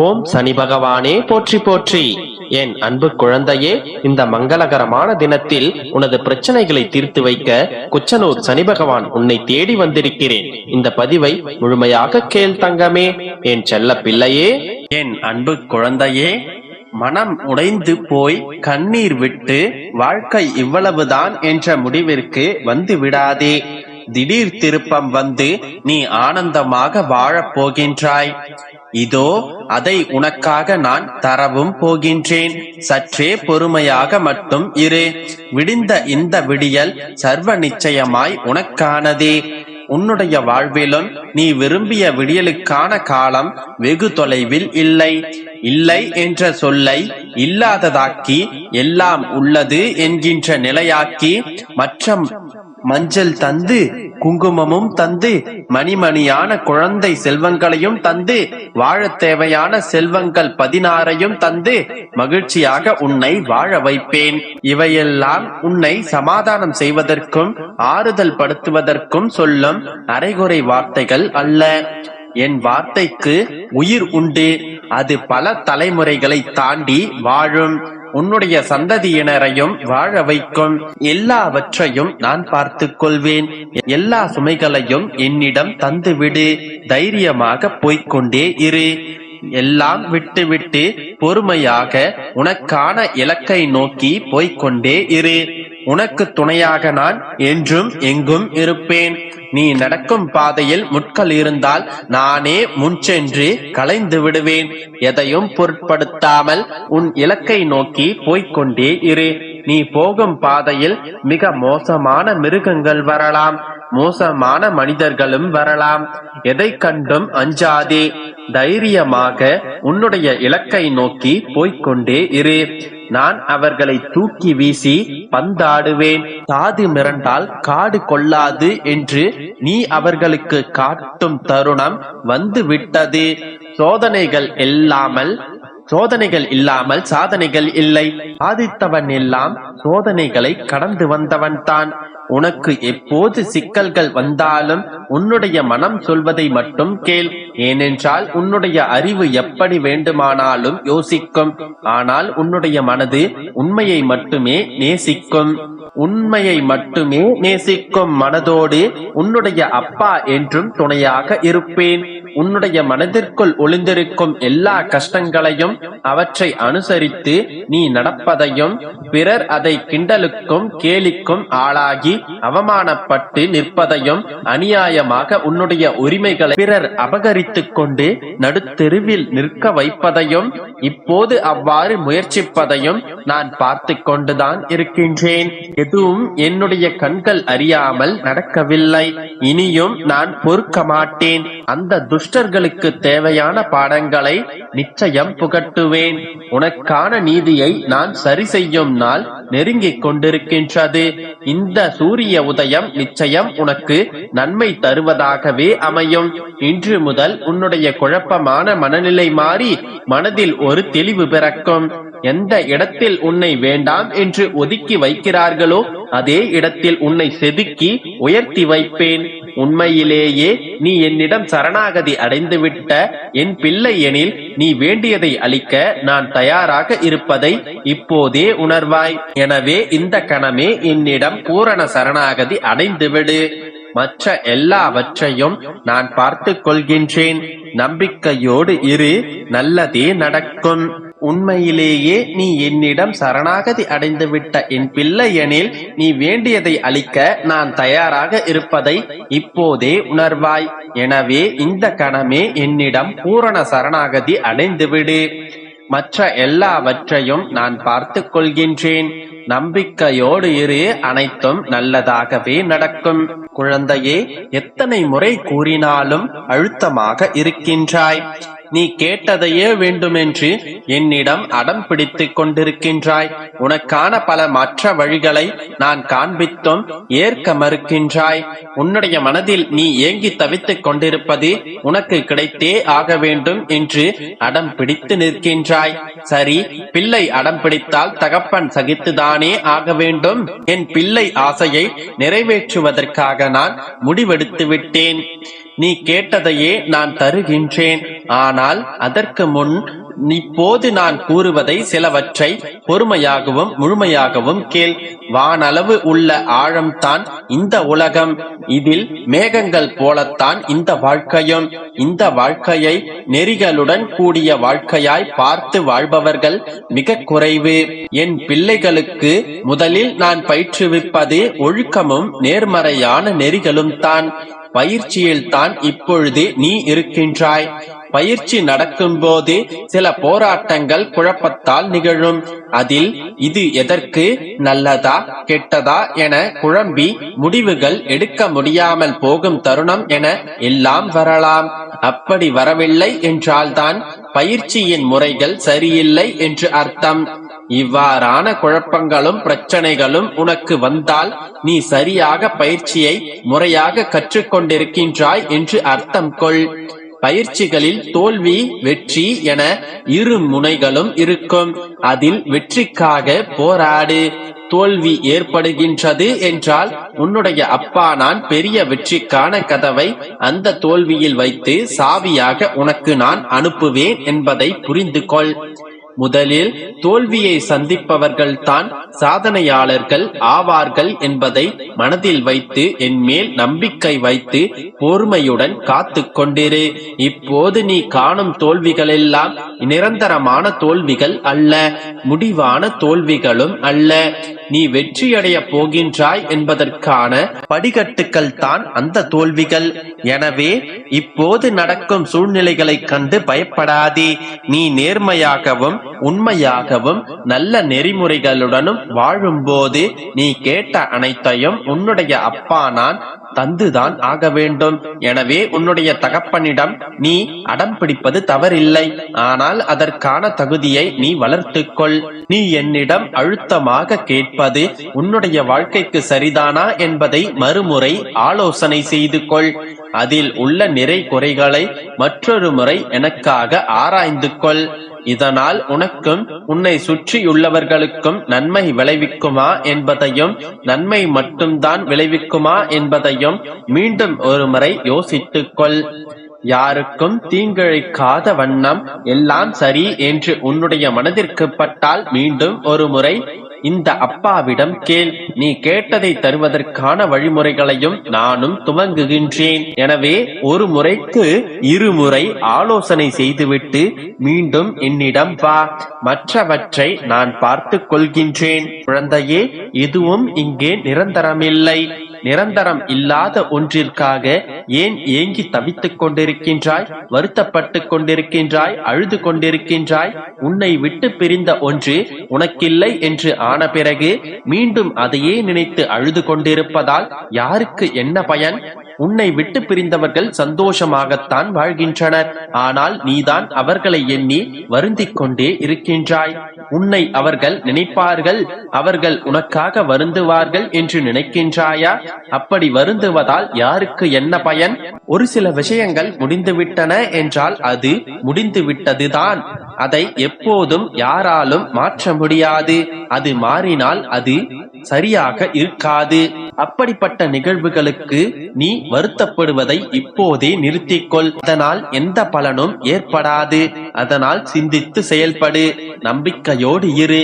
ஓம் சனி பகவானே போற்றி போற்றி. என் அன்பு குழந்தையே இந்த மங்களகரமான தினத்தில் உனது பிரச்சனைகளை தீர்த்து வைக்க குச்சனூர் சனி பகவான் உன்னை தேடி வந்திருக்கிறேன். இந்த பதிவை முழுமையாக கேள் தங்கமே. என் செல்ல பிள்ளையே என் அன்பு குழந்தையே மனம் உடைந்து போய் கண்ணீர் விட்டு வாழ்க்கை இவ்வளவுதான் என்ற முடிவிற்கு வந்து விடாதே. திடீர் திருப்பம் வந்து நீ ஆனந்தமாக வாழப் போகின்றாய். இதோ அதை உனக்காக நான் தரவும் போகின்றேன். சற்றே பொறுமையாக மட்டும் இரு. விடிந்த இந்த விடியல் சர்வ நிச்சயமாய் உனக்கானதே. உன்னுடைய வாழ்விலும் நீ விரும்பிய விடியலுக்கான காலம் வெகு தொலைவில் இல்லை. இல்லை என்ற சொல்லை இல்லாததாக்கி எல்லாம் உள்ளது என்கின்ற நிலையாக்கி மற்ற மஞ்சள் தந்து குங்குமமும் தந்து மணிமணியான குழந்தை செல்வங்களையும் தந்து வாழத் தேவையான செல்வங்கள் பதினாறையும் தந்து மகிழ்ச்சியாக உன்னை வாழ வைப்பேன். இவையெல்லாம் உன்னை சமாதானம் செய்வதற்கும் ஆறுதல் படுத்துவதற்கும் சொல்லும் அரைகுறை வார்த்தைகள் அல்ல. என் வார்த்தைக்கு உயிர் உண்டு. அது பல தலைமுறைகளை தாண்டி வாழும். உன்னுடைய சந்ததியினரையும் வாழ வைக்கும். எல்லாவற்றையும் நான் பார்த்துக் கொள்வேன். எல்லா சுமைகளையும் என்னிடம் தந்துவிடு. தைரியமாக போய்க்கொண்டே இரு. எல்லாம் விட்டுவிட்டு பொறுமையாக உனக்கான இலக்கை நோக்கி போய்கொண்டே இரு. உனக்கு துணையாக நான் என்றும் எங்கும் இருப்பேன். நீ நடக்கும் பாதையில் முட்கள் இருந்தால் நானே முன் சென்று களைந்து விடுவேன். எதையும் பொருட்படுத்தாமல் உன் இலக்கை நோக்கி போய்க்கொண்டே இரு. நீ போகும் பாதையில் மிக மோசமான மிருகங்கள் வரலாம். மோசமான மனிதர்களும் வரலாம். எதை கண்டும் அஞ்சாதே. தைரியமாக உன்னுடைய இலக்கை நோக்கி போய்கொண்டே இரு. நான் அவர்களை தூக்கி வீசி பந்தாடுவேன். காது மிரண்டால் காடு கொள்ளாது என்று நீ அவர்களுக்கு காட்டும் தருணம் வந்து விட்டது சோதனைகள் இல்லாமல் சோதனைகள் இல்லாமல் சாதனைகள் இல்லை. சாதித்தவன் எல்லாம் சோதனைகளை கடந்து வந்தவன் தான் உனக்கு எப்போது சிக்கல்கள் வந்தாலும் உன்னுடைய மனம் சொல்வதை மட்டும் கேள். ஏனென்றால் உன்னுடைய அறிவு எப்படி வேண்டுமானாலும் யோசிக்கும். ஆனால் உன்னுடைய மனது உண்மையை மட்டுமே நேசிக்கும். உண்மையை மட்டுமே நேசிக்கும் மனதோடு உன்னுடைய அப்பா என்றும் துணையாக இருப்பேன். உன்னுடைய மனதிற்குள் ஒளிந்திருக்கும் எல்லா கஷ்டங்களையும் அவற்றை அனுசரித்து நீ நடப்பதையும் பிறர் அதை கிண்டலுக்கும் கேலிக்கும் ஆளாகி அவமானப்பட்டு நிற்பதையும் அநியாயமாக உன்னுடைய உரிமைகளை பிறர் அபகரித்துக் கொண்டு நடுத்தெருவில் நிற்க வைப்பதையும் இப்போது அவ்வாறு முயற்சிப்பதையும் நான் பார்த்து கொண்டுதான் இருக்கின்றேன். எதுவும் என்னுடைய கண்கள் அறியாமல் நடக்கவில்லை. இனியும் நான் பொறுக்க மாட்டேன் அந்த துஷ்டர்களுக்கு தேவையான பாடங்களை நிச்சயம் புகட்டுவேன். உனக்கான நீதியை நான் சரி செய்யும் நாள் நெருங்கிக் கொண்டிருக்கின்றது. இந்த சூரிய உதயம் நிச்சயம் உனக்கு நன்மை தருவதாகவே அமையும். இன்று முதல் உன்னுடைய குழப்பமான மனநிலை மாறி மனதில் ஒரு தெளிவு பிறக்கும். எந்த இடத்தில் உன்னை வேண்டாம் என்று ஒதுக்கி வைக்கிறார்களோ அதே இடத்தில் உன்னை செதுக்கி உயர்த்தி வைப்பேன். உண்மையிலேயே நீ என்னிடம் சரணாகதி அடைந்துவிட்ட என் பிள்ளை எனில் நீ வேண்டியதை அளிக்க நான் தயாராக இருப்பதை இப்போதே உணர்வாய். எனவே இந்த கணமே என்னிடம் பூரண சரணாகதி அடைந்துவிடு. மற்ற எல்லாவற்றையும் நான் பார்த்துக் கொள்கின்றேன். நம்பிக்கையோடு இரு நல்லதே நடக்கும். உண்மையிலேயே நீ என்னிடம் சரணாகதி அடைந்துவிட்ட என் பிள்ளையெனில் நீ வேண்டியதை அளிக்க நான் தயாராக இருப்பதை இப்போதே உணர்வாய். எனவே இந்த கணமே என்னிடம் பூரண சரணாகதி அடைந்துவிடு. மற்ற எல்லாவற்றையும் நான் பார்த்து கொள்கின்றேன். நம்பிக்கையோடு இரு அனைத்தும் நல்லதாகவே நடக்கும். குழந்தையே எத்தனை முறை கூறினாலும் அழுத்தமாக இருக்கின்றாய். நீ கேட்டதையே வேண்டுமென்று என்னிடம் அடம் பிடித்துக் கொண்டிருக்கின்றாய். உனக்கான பல மற்ற வழிகளை நான் காண்பித்தும் ஏற்க மறுக்கின்றாய் உன்னுடைய மனதில் நீ ஏங்கி தவித்துக் கொண்டிருப்பது உனக்கு கிடைத்தே ஆக வேண்டும் என்று அடம் பிடித்து நிற்கின்றாய். சரி பிள்ளை அடம் பிடித்தால் தகப்பன் சகித்துதானே ஆக வேண்டும். என் பிள்ளை ஆசையை நிறைவேற்றுவதற்காக நான் முடிவெடுத்து விட்டேன் நீ கேட்டதையே நான் தருகின்றேன். ஆனால் அதற்கு முன் இப்போது நான் கூறுவதை சிலவற்றை பொறுமையாகவும் முழுமையாகவும் கேள். வானளவு உள்ள ஆழம்தான் இந்த உலகம். இதில் மேகங்கள் போலத்தான் இந்த வாழ்க்கையும். இந்த வாழ்க்கையை நெறிகளுடன் கூடிய வாழ்க்கையாய் பார்த்து வாழ்பவர்கள் மிக குறைவு. என் பிள்ளைகளுக்கு முதலில் நான் பயிற்றுவிப்பது ஒழுக்கமும் நேர்மறையான நெறிகளும் தான் பயிற்சியில் தான் இப்பொழுது நீ இருக்கின்றாய். பயிற்சி நடக்கும்போது சில போராட்டங்கள் குழப்பத்தால் நிகழும். அதில் இது எதற்கு நல்லதா கெட்டதா என குழம்பி முடிவுகள் எடுக்க முடியாமல் போகும் தருணம் என எல்லாம் வரலாம். அப்படி வரவில்லை என்றால்தான் பயிற்சியின் முறைகள் சரியில்லை என்று அர்த்தம். இவ்வாறான குழப்பங்களும் பிரச்சனைகளும் உனக்கு வந்தால் நீ சரியாக பயிற்சியை முறையாக கற்றுக்கொண்டிருக்கின்றாய் என்று அர்த்தம் கொள். பயிற்சிகளில் தோல்வி வெற்றி என இரு முனைகளும் இருக்கும். அதில் வெற்றிக்காக போராடு. தோல்வி ஏற்படுகின்றது என்றால் உன்னுடைய அப்பா நான் பெரிய வெற்றிக்கான கதவை அந்த தோல்வியில் வைத்து சாவியாக உனக்கு நான் அனுப்புவேன் என்பதை புரிந்து கொள் முதலில் தோல்வியை சந்திப்பவர்கள் தான் சாதனையாளர்கள் ஆவார்கள் என்பதை மனதில் வைத்து என் மேல் நம்பிக்கை வைத்து பொறுமையுடன் காத்து கொண்டிரு. இப்போது நீ காணும் தோல்விகளெல்லாம் நிரந்தரமான தோல்விகள் அல்ல முடிவான தோல்விகளும் அல்ல. நீ வெற்றியடைய போகின்றாய் என்பதற்கான படிகட்டுகள் தான் அந்த தோல்விகள். எனவே இப்போது நடக்கும் சூழ்நிலைகளை கண்டு பயப்படாதே. நீ நேர்மையாகவும் உண்மையாகவும் நல்ல நெறிமுறைகளுடனும் வாழும்போது நீ கேட்ட அனைத்தையும் உன்னுடைய அப்பா நான் தந்துதான் ஆக வேண்டும். எனவே உன்னுடைய தகப்பனிடம் நீ அடம் பிடிப்பது தவறில்லை. ஆனால் அதற்கான தகுதியை நீ வளர்த்துக்கொள். நீ என்னிடம் அழுத்தமாக கேட்பது உன்னுடைய வாழ்க்கைக்கு சரிதானா என்பதை மறுமுறை ஆலோசனை செய்து கொள். அதில் உள்ள நிறை குறைகளை மற்றொரு முறை எனக்காக ஆராய்ந்து கொள். இதனால் உனக்கும் உன்னை சுற்றியுள்ளவர்களுக்கும் நன்மை விளைவிக்குமா என்பதையும் நன்மை மட்டும்தான் விளைவிக்குமா என்பதையும் மீண்டும் ஒருமுறை யோசித்துக் கொள் யாருக்கும் தீங்கிழைக்காத வண்ணம் எல்லாம் சரி என்று உன்னுடைய மனதிற்கு பட்டால் மீண்டும் ஒரு முறை இந்த அப்பாவிடம் கேள் நீ கேட்டதை தருவதற்கான வழிமுறைகளையும் நானும் துவங்குகின்றேன். எனவே ஒரு முறைக்கு இருமுறை ஆலோசனை செய்துவிட்டு மீண்டும் என்னிடம் வா மற்றவற்றை நான் பார்த்துக் கொள்கின்றேன். குழந்தையே எதுவும் இங்கே நிரந்தரமில்லை. நிரந்தரம் இல்லாத ஒன்றிற்காக ஏன் ஏங்கி தவித்துக் கொண்டிருக்கின்றாய்? வருத்தப்பட்டுக் கொண்டிருக்கின்றாய்? அழுது கொண்டிருக்கின்றாய்? உன்னை விட்டு பிரிந்த ஒன்று உனக்கில்லை என்று ஆன பிறகு மீண்டும் அதையே நினைத்து அழுது கொண்டிருப்பதால் யாருக்கு என்ன பயன்? உன்னை விட்டு பிரிந்தவர்கள் சந்தோஷமாகத்தான் வாழ்கின்றனர். ஆனால் நீதான் அவர்களை எண்ணி வருந்திக் கொண்டே இருக்கின்றாய். உன்னை அவர்கள் நினைப்பார்கள் அவர்கள் உனக்காக வருந்துவார்கள் என்று நினைக்கின்றாயா? அப்படி வருந்துவதால் யாருக்கு என்ன பயன்? ஒரு சில விஷயங்கள் முடிந்துவிட்டன என்றால் அது முடிந்து விட்டதுதான் அதை எப்போதும் யாராலும் மாற்ற முடியாது. அது மாறினால் அது சரியாக இருக்காது. அப்படிப்பட்ட நிகழ்வுகளுக்கு நீ வருத்தப்படுவதை இப்போதே நிறுத்திக்கொள். அதனால் எந்த பலனும் ஏற்படாது. அதனால் சிந்தித்து செயல்படு. நம்பிக்கையோடு இரு.